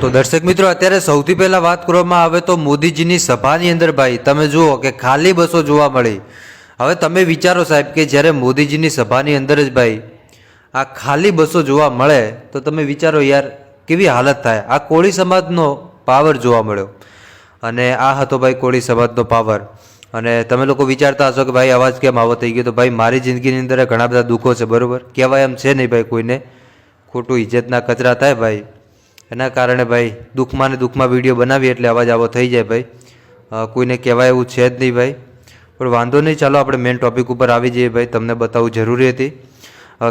તો દર્શક મિત્રો, અત્યારે સૌથી પહેલાં વાત કરવામાં આવે તો મોદીજીની સભાની અંદર ભાઈ, તમે જુઓ કે ખાલી બસો જોવા મળી. હવે તમે વિચારો સાહેબ કે જ્યારે મોદીજીની સભાની અંદર જ ભાઈ, આ ખાલી બસો જોવા મળે, તો તમે વિચારો યાર કેવી હાલત થાય. આ કોળી સમાજનો પાવર જોવા મળ્યો. અને આ હતો ભાઈ કોળી સમાજનો પાવર. અને તમે લોકો વિચારતા હશો કે ભાઈ, અવાજ કેમ આવો થઈ ગયો? તો ભાઈ, મારી જિંદગીની અંદર ઘણા બધા દુઃખો છે, બરાબર? કહેવાય એમ છે નહીં ભાઈ કોઈને. ખોટું ઇજ્જતના કચરા થાય ભાઈ. એના કારણે ભાઈ દુઃખમાં ને દુઃખમાં વીડિયો બનાવીએ એટલે અવાજ આવો થઈ જાય ભાઈ. કોઈને કહેવાય એવું છે જ નહીં ભાઈ. પણ વાંધો નહીં, ચાલો આપણે મેઇન ટોપિક ઉપર આવી જઈએ ભાઈ. તમને બતાવવું જરૂરી હતી.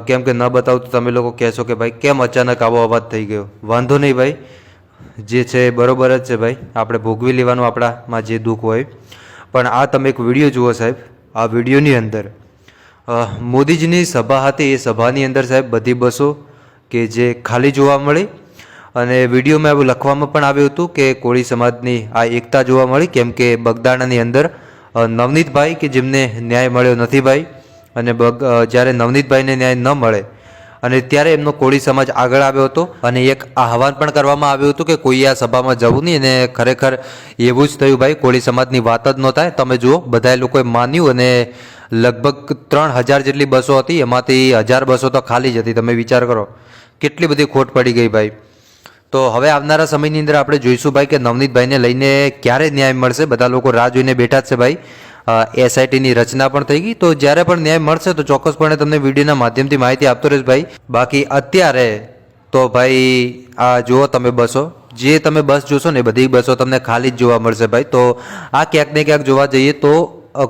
કેમ કે ન બતાવું તો તમે લોકો કહેશો કે ભાઈ કેમ અચાનક આવો અવાજ થઈ ગયો. વાંધો નહીં ભાઈ. જે છે એ બરોબર જ છે ભાઈ. આપણે ભોગવી લેવાનું આપણામાં જે દુઃખ હોય. પણ આ તમે એક વીડિયો જુઓ સાહેબ. આ વિડીયોની અંદર મોદીજીની સભા હતી. એ સભાની અંદર સાહેબ બધી બસો કે જે ખાલી જોવા મળી અને વિડીયોમાં એવું લખવામાં પણ આવ્યું હતું કે કોળી સમાજની આ એકતા જોવા મળી, કેમ કે બગદાણાની અંદર નવનીતભાઈ કે જેમને ન્યાય મળ્યો નથી ભાઈ, અને બગ જ્યારે નવનીતભાઈને ન્યાય ન મળે, અને ત્યારે એમનો કોળી સમાજ આગળ આવ્યો હતો, અને એક આહવાન પણ કરવામાં આવ્યું હતું કે કોઈ આ સભામાં જવું નહીં, અને ખરેખર એવું જ થયું ભાઈ, કોળી સમાજની વાત જ ન થાય. તમે જુઓ બધા લોકોએ માન્યું, અને લગભગ ત્રણ હજાર જેટલી બસો હતી, એમાંથી હજાર બસો તો ખાલી જ હતી, તમે વિચાર કરો. કેટલી બધી ખોટ પડી ગઈ ભાઈ. તો હવે આવનારા સમયની અંદર આપણે જોઈશું ભાઈ કે નવનીતભાઈને લઈને ક્યારે ન્યાય મળશે? બધા લોકો રાહ જોઈને બેઠા છે ભાઈ. એસઆઈટીની રચના પણ થઈ ગઈ. તો જ્યારે પણ ન્યાય મળશે તો ચોક્કસપણે તમને વિડીયોના માધ્યમથી માહિતી આપતો રહીશ ભાઈ. બાકી અત્યારે તો ભાઈ, આ જુઓ તમે બસો. જે તમે બસ જોશો ને બધી બસો તમને ખાલી જ જોવા મળશે ભાઈ. તો આ ક્યાંક ને ક્યાંક જોવા જઈએ તો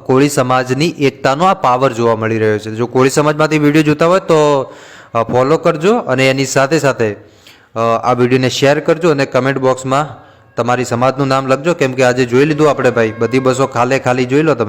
કોળી સમાજની એકતાનો આ પાવર જોવા મળી રહ્યો છે. જો કોળી સમાજમાંથી વીડિયો જોતા હોય તો ફોલો કરજો અને એની સાથે સાથે આ વિડીયોને શેર કરજો અને કમેન્ટ બોક્સમાં તમારી સમાજનું નામ લખજો. કેમ કે આજે જોઈ લીધું આપણે ભાઈ. બધી બસો ખાલે ખાલી જોઈ લો તમે.